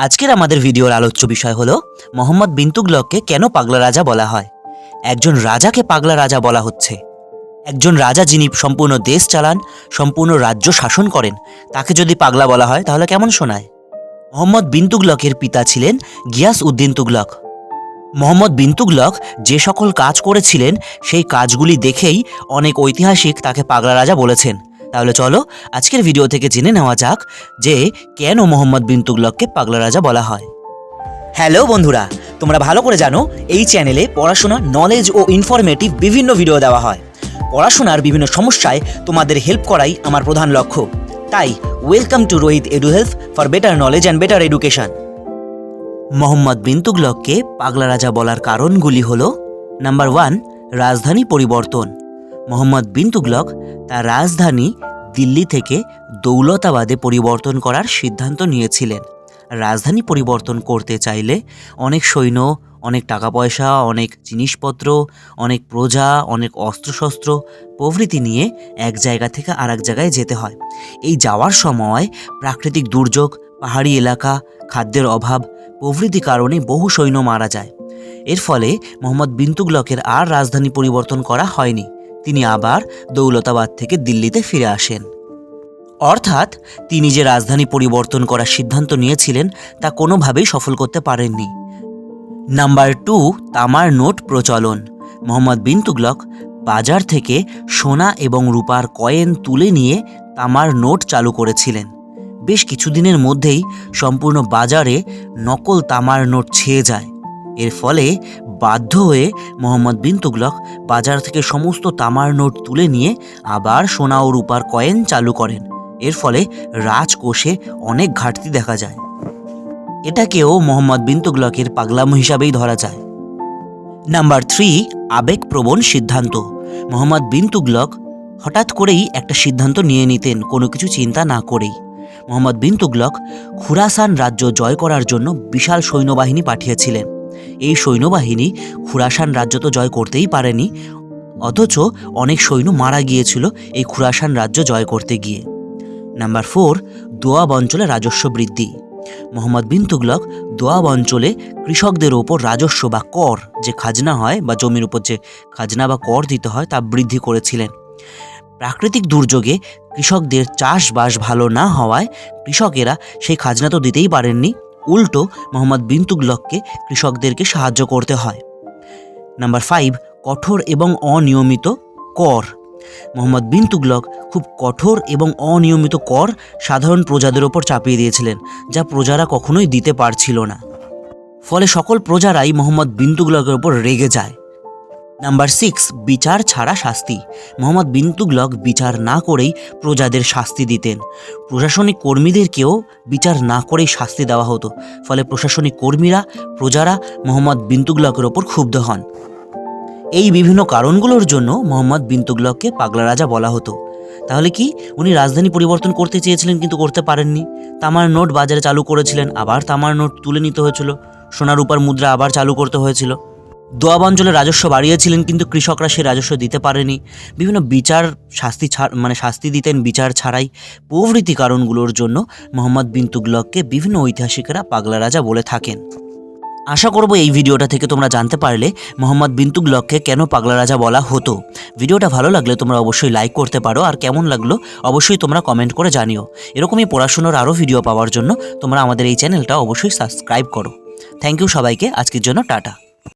আজকের আমাদের ভিডিওর আলোচ্য বিষয় হলো, মোহাম্মদ বিন তুগলককে কেন পাগলা রাজা বলা হয়? একজন রাজাকে পাগলা রাজা বলা হচ্ছে। একজন রাজা যিনি সম্পূর্ণ দেশ চালান, সম্পূর্ণ রাজ্য শাসন করেন, তাকে যদি পাগলা বলা হয়, তাহলে কেমন শোনায়? মোহাম্মদ বিন তুগলকের পিতা ছিলেন গিয়াস উদ্দিন তুগলক। মোহাম্মদ বিন তুগলক যে সকল কাজ করেছিলেন, সেই কাজগুলি দেখেই অনেক ঐতিহাসিক তাকে পাগলা রাজা বলেছেন। তাহলে চলো আজকের ভিডিও থেকে জেনে নেওয়া যাক যে কেন মোহাম্মদ বিন তুগলককে পাগলা রাজা বলা হয়। হ্যালো বন্ধুরা, তোমরা ভালো করে জানো, এই চ্যানেলে পড়াশোনা নলেজ ও ইনফরমেটিভ বিভিন্ন ভিডিও দেওয়া হয়। পড়াশোনার বিভিন্ন সমস্যায় তোমাদের হেল্প করাই আমার প্রধান লক্ষ্য। তাই welcome to Rohit edu health for better knowledge and better education Mohammad bin তুগলককে পাগলা রাজা বলার কারণগুলি হল নাম্বার ওয়ান রাজধানী পরিবর্তন। মোহাম্মদ বিন তুগলক তার রাজধানী দিল্লি থেকে দৌলতাবাদে পরিবর্তন করার সিদ্ধান্ত নিয়েছিলেন। রাজধানী পরিবর্তন করতে চাইলে অনেক সৈন্য, অনেক টাকা পয়সা অনেক জিনিসপত্র, অনেক প্রজা, অনেক অস্ত্রশস্ত্র প্রভৃতি নিয়ে এক জায়গা থেকে আর জায়গায় যেতে হয়। এই যাওয়ার সময় প্রাকৃতিক দুর্যোগ, পাহাড়ি এলাকা, খাদ্যের অভাব প্রভৃতি কারণে বহু সৈন্য মারা যায়। এর ফলে মোহাম্মদ বিন তুগলকের আর রাজধানী পরিবর্তন করা হয়নি। তিনি আবার দৌলতাবাদ থেকে দিল্লিতে ফিরে আসেন। অর্থাৎ তিনি যে রাজধানী পরিবর্তন করার সিদ্ধান্ত নিয়েছিলেন, তা কোনোভাবেই সফল করতে পারেননি। নাম্বার টু, তামার নোট প্রচলন। মোহাম্মদ বিন তুগলক বাজার থেকে সোনা এবং রূপার কয়েন তুলে নিয়ে তামার নোট চালু করেছিলেন। বেশ কিছুদিনের মধ্যেই সম্পূর্ণ বাজারে নকল তামার নোট ছেয়ে যায়। এর ফলে বাধ্য হয়ে মোহাম্মদ বিন তুগলক বাজার থেকে সমস্ত তামার নোট তুলে নিয়ে আবার সোনা ও রূপার কয়েন চালু করেন। এর ফলে রাজকোষে অনেক ঘাটতি দেখা যায়। এটাকেও মোহাম্মদ বিন তুগলকের পাগলামো হিসাবেই ধরা যায়। নাম্বার থ্রি, আবেগপ্রবণ সিদ্ধান্ত। মোহাম্মদ বিন তুগলক হঠাৎ করেই একটা সিদ্ধান্ত নিয়ে নিতেন কোনো কিছু চিন্তা না করেই। মোহাম্মদ বিন তুগলক খুরাসান রাজ্য জয় করার জন্য বিশাল সৈন্যবাহিনী পাঠিয়েছিলেন। এই সৈন্যবাহিনী খুরাসান রাজ্য তো জয় করতেই পারেনি, অথচ অনেক সৈন্য মারা গিয়েছিল এই খুরাসান রাজ্য জয় করতে গিয়ে। নাম্বার ফোর দোয়াব অঞ্চলে রাজস্ব বৃদ্ধি। মোহাম্মদ বিন তুগলক দোয়াব অঞ্চলে কৃষকদের ওপর রাজস্ব বা কর যে খাজনা হয় বা জমির উপর যে খাজনা বা কর দিতে হয় তা বৃদ্ধি করেছিলেন। প্রাকৃতিক দুর্যোগে কৃষকদের চাষবাস ভালো না হওয়ায় কৃষকেরা সেই খাজনা তো দিতেই পারেননি। উল্টো মোহাম্মদ বিন তুগলককে কৃষকদেরকে সাহায্য করতে হয়। নাম্বার ফাইভ, কঠোর এবং অনিয়মিত কর। মোহাম্মদ বিন তুগলক খুব কঠোর এবং অনিয়মিত কর সাধারণ প্রজাদের ওপর চাপিয়ে দিয়েছিলেন, যা প্রজারা কখনোই দিতে পারছিল না। ফলে সকল প্রজারাই মোহাম্মদ বিন তুগলকের ওপর রেগে যায়। নাম্বার সিক্স বিচার ছাড়া শাস্তি। মোহাম্মদ বিন তুগলক বিচার না করেই প্রজাদের শাস্তি দিতেন। প্রশাসনিক কর্মীদেরকেও বিচার না করেই শাস্তি দেওয়া হতো। ফলে প্রশাসনিক কর্মীরা, প্রজারা মোহাম্মদ বিন তুগলকের ওপর ক্ষুব্ধ হন। এই বিভিন্ন কারণগুলোর জন্য মোহাম্মদ বিন তুগলককে পাগলা রাজা বলা হতো। তাহলে কি উনি রাজধানী পরিবর্তন করতে চেয়েছিলেন কিন্তু করতে পারেননি? তামার নোট বাজারে চালু করেছিলেন, আবার তামার নোট তুলে নিতে হয়েছিল। সোনার রূপার মুদ্রা আবার চালু করতে হয়েছিল। দোয়াব অঞ্চলে রাজস্ব বাড়িয়েছিলেন, কিন্তু কৃষকরা সে রাজস্ব দিতে পারেনি। বিভিন্ন বিচার শাস্তি ছাড় মানে শাস্তি দিতেন বিচার ছাড়াই। প্রভৃতি কারণগুলোর জন্য মোহাম্মদ বিন তুগলককে বিভিন্ন ঐতিহাসিকেরা পাগলা রাজা বলে থাকেন। আশা করব এই ভিডিওটা থেকে তোমরা জানতে পারলে মোহাম্মদ বিন তুগলককে কেন পাগলা রাজা বলা হতো। ভিডিওটা ভালো লাগলে তোমরা অবশ্যই লাইক করতে পারো, আর কেমন লাগল অবশ্যই তোমরা কমেন্ট করে জানিও। এরকমই পড়াশুনোর আরও ভিডিও পাওয়ার জন্য তোমরা আমাদের এই চ্যানেলটা অবশ্যই সাবস্ক্রাইব করো। থ্যাংক ইউ সবাইকে, আজকের জন্য টাটা।